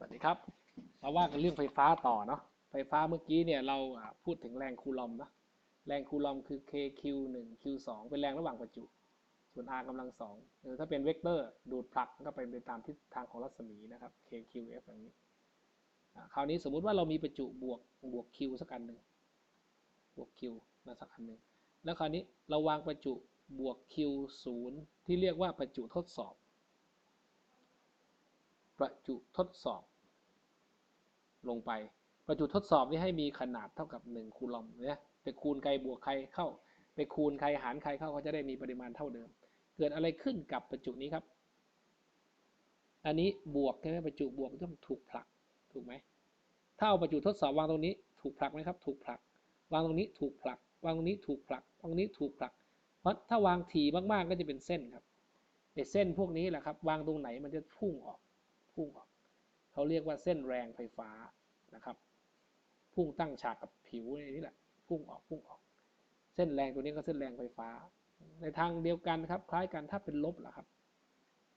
สวัสดีครับ เราว่ากันเรื่องไฟฟ้าต่อเนาะ ไฟฟ้าเมื่อกี้เนี่ยเราพูดถึงแรงคูลอมเนาะ แรงคูลอมคือ kq 1 q 2เป็นแรงระหว่างประจุ ส่วน r กำลังสองหรือถ้าเป็นเวกเตอร์ ดูดผลักก็ไปไปตามทิศทางของรัศมีนะครับ kqf อย่างนี้ คราวนี้สมมุติว่าเรามีประจุบวกบวก q สักอันหนึ่ง บวก q นะสักอันหนึ่ง แล้วคราวนี้เราวางประจุบวก q 0ที่เรียกว่าประจุทดสอบ ประจุทดสอบ ลงไป ประจุทดสอบนี่ให้มีขนาดเท่ากับ 1 คูลอมเนี่ยไปคูณใครบวกใครเข้า ไปคูณใครหารใครเข้าก็จะได้มีปริมาณเท่าเดิม เกิดอะไรขึ้นกับประจุนี้ครับ อันนี้บวกใช่ไหมประจุบวกต้องถูกผลักถูกไหมถ้าเอาประจุทดสอบวางตรงนี้ ถูกผลักไหมครับ ถูกผลัก วางตรงนี้ถูกผลัก วางตรงนี้ถูกผลักวางตรงนี้ถูกผลัก เพราะถ้าวางถี่มากๆก็จะเป็นเส้นครับไอ้เส้นพวกนี้แหละครับ วางตรงไหนมันจะพุ่งออก พุ่งออกเขาเรียกว่าเส้นแรงไฟฟ้านะครับ พุ่งตั้งฉากกับผิวนี่แหละ พุ่งออกพุ่งออก เส้นแรงตัวนี้ก็เส้นแรงไฟฟ้า ในทางเดียวกันครับ คล้ายกันถ้าเป็นลบล่ะครับ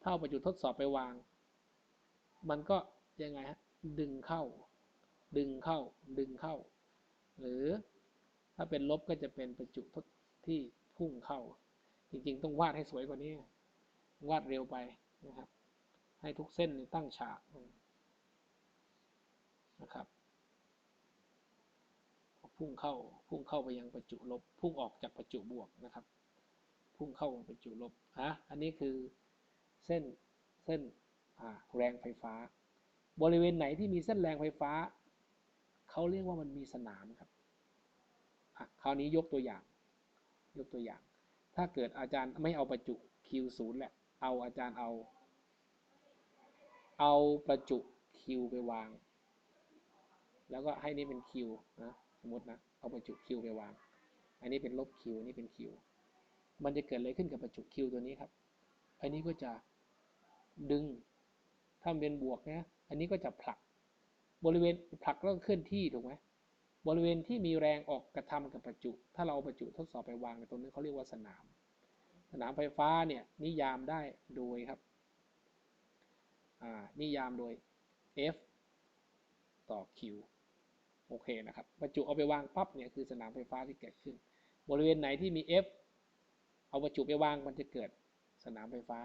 ถ้าเอาประจุทดสอบไปวาง มันก็ยังไงฮะดึงเข้า ดึงเข้า ดึงเข้า หรือถ้าเป็นลบก็จะเป็นประจุทดที่พุ่งเข้า จริงๆ ต้องวาดให้สวยกว่านี้ วาดเร็วไปนะครับ ให้ทุกเส้นตั้งฉากนะครับพุ่งเข้าพุ่งเข้าไปยังประจุลบ พุ่งออกจากประจุบวกนะครับ พุ่งเข้าประจุลบฮะอันนี้คือเส้นเส้นแรงไฟฟ้า บริเวณไหนที่มีเส้นแรงไฟฟ้าเขาเรียกว่ามันมีสนามครับคราวนี้ยกตัวอย่าง ยกตัวอย่าง ถ้าเกิดอาจารย์ไม่เอาประจุ Q0 แหละ เอาอาจารย์เอา เอาประจุ Q ไปวาง แล้วก็ให้นี่เป็น Q นะสมมตินะ เอาประจุ Q ไปวาง อันนี้เป็นลบ Q นี่เป็น Q มันจะเกิดอะไรขึ้นกับประจุ Q ตัวนี้ครับ อันนี้ก็จะดึง ถ้าเป็นบวกนะ อันนี้ก็จะผลัก บริเวณผลักแล้วเคลื่อนที่ถูกไหมบริเวณที่มีแรงออกกระทำกับประจุ ถ้าเราเอาประจุทดสอบไปวางในตรงนี้เขาเรียกว่าสนาม สนามไฟฟ้าเนี่ยนิยามได้โดยครับ นิยามโดย F ต่อ Q โอเคนะครับประจุเอาไปวางปั๊บเนี่ยคือสนามไฟฟ้าที่เกิดขึ้น บริเวณไหนที่มี F เอาประจุไปวางมันจะเกิดสนามไฟฟ้า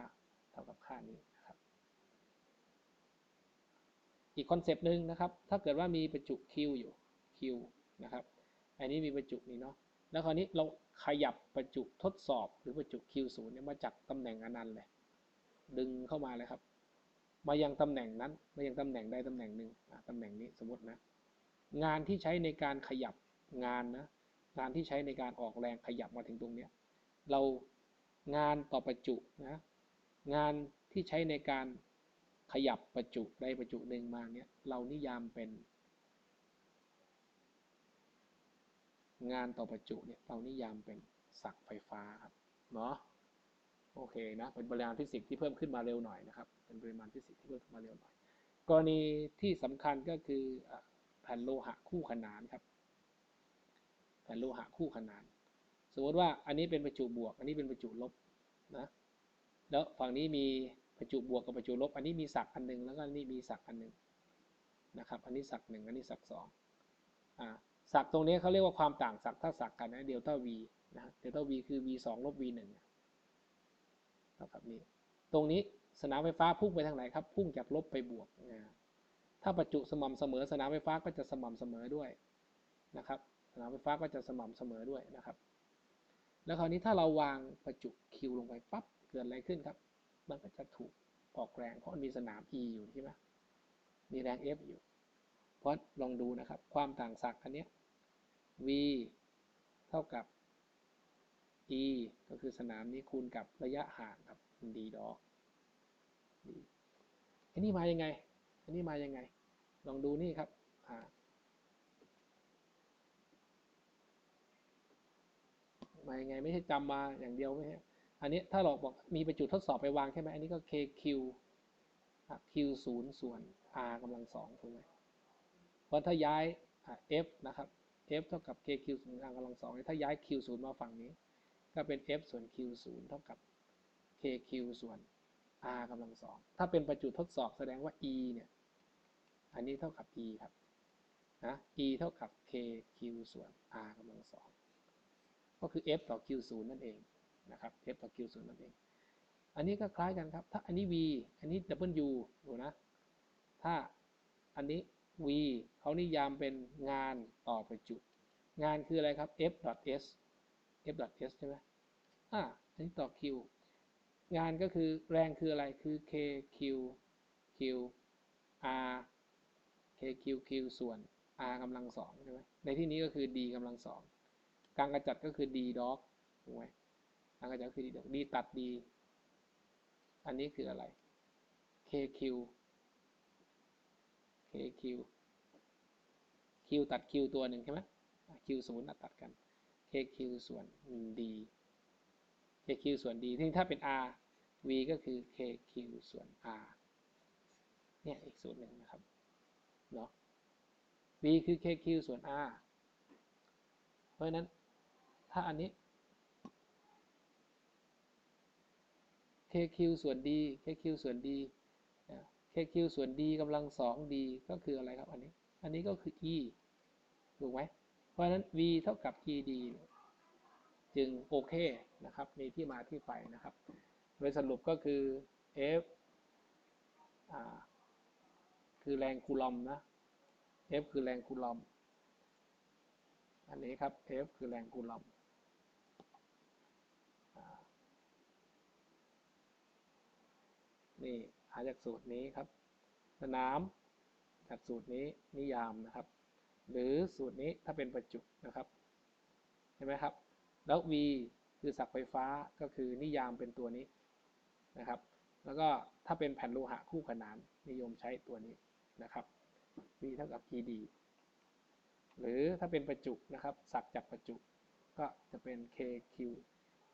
เท่ากับค่านี้นะครับอีกคอนเซปต์หนึ่งนะครับ ถ้าเกิดว่ามีประจุ Q อยู่ Q นะครับ อันนี้มีประจุนี้เนาะแล้วคราวนี้เราขยับประจุทดสอบหรือประจุ Q0 เนี่ยมาจากตำแหน่งอนันต์เลย ดึงเข้ามาเลยครับ มายังตำแหน่งนั้น มายังตำแหน่งใดตำแหน่งหนึ่งตำแหน่งนี้สมมตินะ งานที่ใช้ในการขยับงานนะ งานที่ใช้ในการออกแรงขยับมาถึงตรงเนี้ย เรางานต่อประจุนะ งานที่ใช้ในการขยับประจุใดประจุหนึ่งมาเนี้ยเรานิยามเป็น งานต่อประจุเนี่ยเรานิยามเป็นศักไฟฟ้าครับเนาะ โอเคนะเป็นปริมาณฟิสิกส์ที่เพิ่มขึ้นมาเร็วหน่อยนะครับ เป็นปริมาณฟิสิกส์ที่เพิ่มขึ้นมาเร็วหน่อย กรณีที่สำคัญก็คือแผ่นโลหะคู่ขนานครับ แผ่นโลหะคู่ขนาน สมมติว่าอันนี้เป็นประจุบวก อันนี้เป็นประจุลบนะ แล้วฝั่งนี้มีประจุบวกกับประจุลบ อันนี้มีศักอันหนึ่งแล้วก็อันนี้มีศักอันหนึ่งนะครับ อันนี้ศักหนึ่งอันนี้ศักสองอ่าศักตรงนี้เขาเรียกว่าความต่างศักถ้าศักกันนะเดลต้า v นะ เดลต้า v คือ v 2ลบ v 1 นะครับนี่ตรงนี้สนามไฟฟ้าพุ่งไปทางไหนครับ พุ่งจากลบไปบวกนะถ้าประจุสม่ำเสมอ สนามไฟฟ้าก็จะสม่ำเสมอด้วยนะครับ สนามไฟฟ้าก็จะสม่ำเสมอด้วยนะครับ แล้วคราวนี้ถ้าเราวางประจุ Q ลงไปปั๊บเกิดอะไรขึ้นครับ มันก็จะถูกออกแรงเพราะมันมีสนาม E อยู่ใช่ไหมมีแรง F อยู่ เพราะลองดูนะครับ ความต่างศักย์อันนี้ v เท่ากับ e ก็คือสนามนี้คูณกับระยะห่างครับ d ดอก d อันนี้มายังไง อันนี้มายังไง ลองดูนี่ครับมายังไงไม่ใช่จำมาอย่างเดียวไม่ใช่อันนี้ถ้าเราบอกมีประจุทดสอบไปวางใช่ไหมอันนี้ก็ kq q 0ส่วน r กำลังสองถูกไหมเพราะถ้าย้าย f นะครับ f เท่ากับ kq ส่วน r กำลังสองถ้าย้าย q 0มาฝั่งนี้ ก็เป็น f ส่วน q 0เท่ากับ kq ส่วน r กำลังสองถ้าเป็นประจุทดสอบแสดงว่า e เนี่ยอันนี้เท่ากับ e ครับนะ e เท่ากับ k q ส่วน r กำลังสองก็คือ f ต่อ q ศูนย์นั่นเองนะครับ f ต่อ q ศูนย์นั่นเอง อันนี้ก็คล้ายกันครับ ถ้าอันนี้ v อันนี้ w ดูนะ ถ้าอันนี้ v เขานิยามเป็นงานต่อประจุ งานคืออะไรครับ f.s s f s ใช่ไหมอ่าอันนี้ต่อ q งานก็คือแรงคืออะไรคือ k q q r k q q ส่วน r กำลังสองใช่ไหมในที่นี้ก็คือ d กำลังสองการกระจัดก็คือ d dog ถูกไหมการกระจัดคือ d dog d ตัด d อันนี้คืออะไร k q k q q ตัด q ตัวหนึ่งใช่ไหม q ศูนย์ตัดกัน k q ส่วน d k q ส่วน d ที่ถ้าเป็น r v ก็คือ k q ส่วน r เนี่ยอีกสูตรหนึ่งนะครับเนาะ v คือ k q ส่วน r เพราะนั้นถ้าอันนี้ k q ส่วน d k q ส่วน d k q ส่วน d กำลังสอง d ก็คืออะไรครับอันนี้ อันนี้ก็คือ e ถูกไหม เพราะฉะนั้น v เท่ากับ ed จึงโอเคนะครับ มีที่มาที่ไปนะครับ โดยสรุปก็คือ F คือแรงคูลอมนะ F คือแรงคูลอม อันนี้ครับ F คือแรงคูลอมนี่หาจากสูตรนี้ครับสนามจากสูตรนี้นิยามนะครับ หรือสูตรนี้ถ้าเป็นประจุนะครับเห็นไหมครับ แล้ว V คือศักไฟฟ้าก็คือนิยามเป็นตัวนี้นะครับ แล้วก็ถ้าเป็นแผ่นโลหะคู่ขนานนิยมใช้ตัวนี้นะครับ V เท่ากับ ED หรือถ้าเป็นประจุนะครับศักจากประจุก็จะเป็น KQ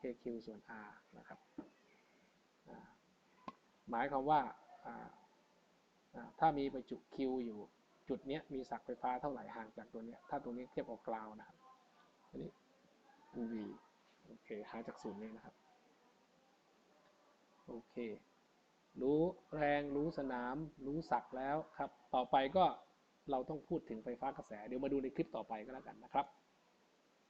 KQ ส่วน R นะครับหมายความว่าถ้ามีประจุ Q อยู่ จุดนี้มีศักไฟฟ้าเท่าไหร่ห่างจากตัวนี้ ถ้าตัวนี้เทียบกับกราวนะครับ อันนี้ V โอเค หาจากศูนย์นี้นะครับ โอเค รู้แรงรู้สนาม รู้ศักแล้วครับ ต่อไปก็เราต้องพูดถึงไฟฟ้ากระแส เดี๋ยวมาดูในคลิปต่อไปก็แล้วกันนะครับ